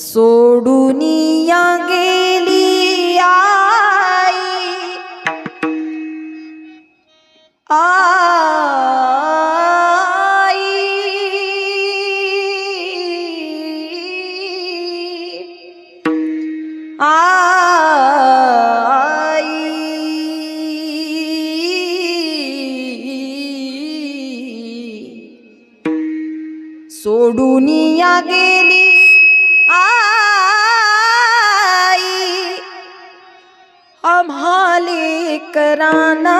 सोडून या गेली आई. आई. आई. सोडून या गेली संभाली कराना.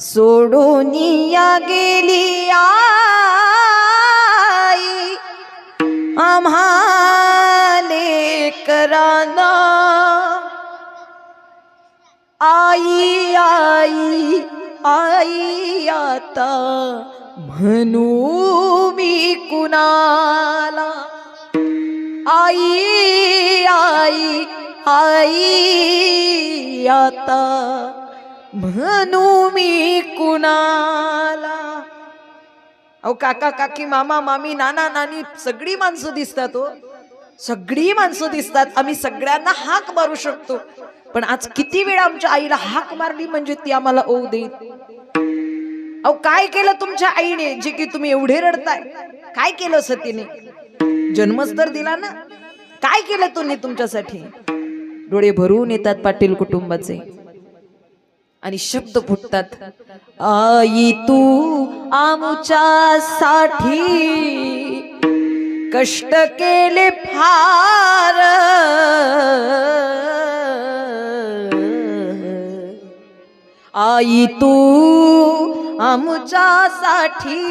सोडून या गेली आई. आम्हाले कराना. आई आई आई आता म्हणू मी कुणाला? आई आई आई आता म्हणू मी कुणाला? अहो काका काकी मामा मामी नाना नानी सगळी माणसं दिसतात हो. सगळी माणसं दिसतात. आम्ही सगळ्यांना हाक मारू शकतो. पण आज किती वेळा आमच्या आईला हाक मारली म्हणजे ती आम्हाला ओऊ देईल? अहो काय केलं तुमच्या आईने जे की तुम्ही एवढे रडताय? काय केलं सतीने? जन्मच तर दिला ना. काय केलं तुम्ही तुमच्यासाठी? डोळे भरून येतात पाटील कुटुंबाचे. आणि शब्द फुटतात आई तू आमच्या साठी कष्ट केले फार. आई तू आमच्यासाठी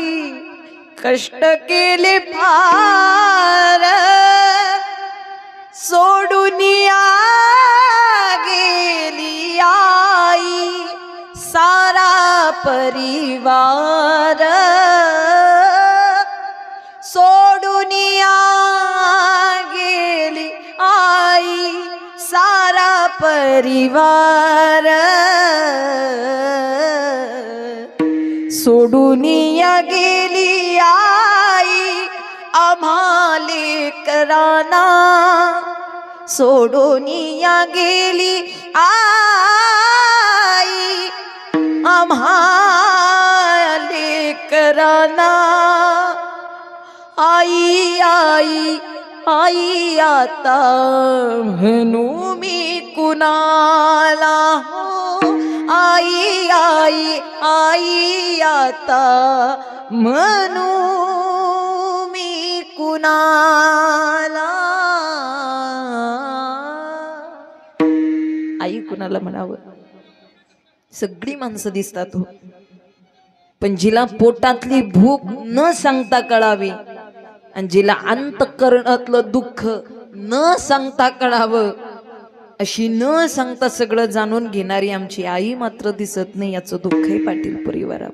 कष्ट केले फार. सोडून या परिवार. सोडून गेली आई सारा परिवार. सोडून गेली आई आम्हाले कराना. सोडून गेली आई कराना आई आई आई आता म्हणू मी कुणाला? हो आई आई आई आता म्हणू मी कुणाला? आई कुणाला म्हणावं? सगळी माणसं दिसतात हो. पण जिला पोटातली भूक न सांगता कळावी. आणि जिला अंतकरणातलं दुःख न सांगता कळावं. अशी न सांगता सगळं जाणून घेणारी आमची आई मात्र दिसत नाही याचं दुःख आहे पाटील परिवारावर.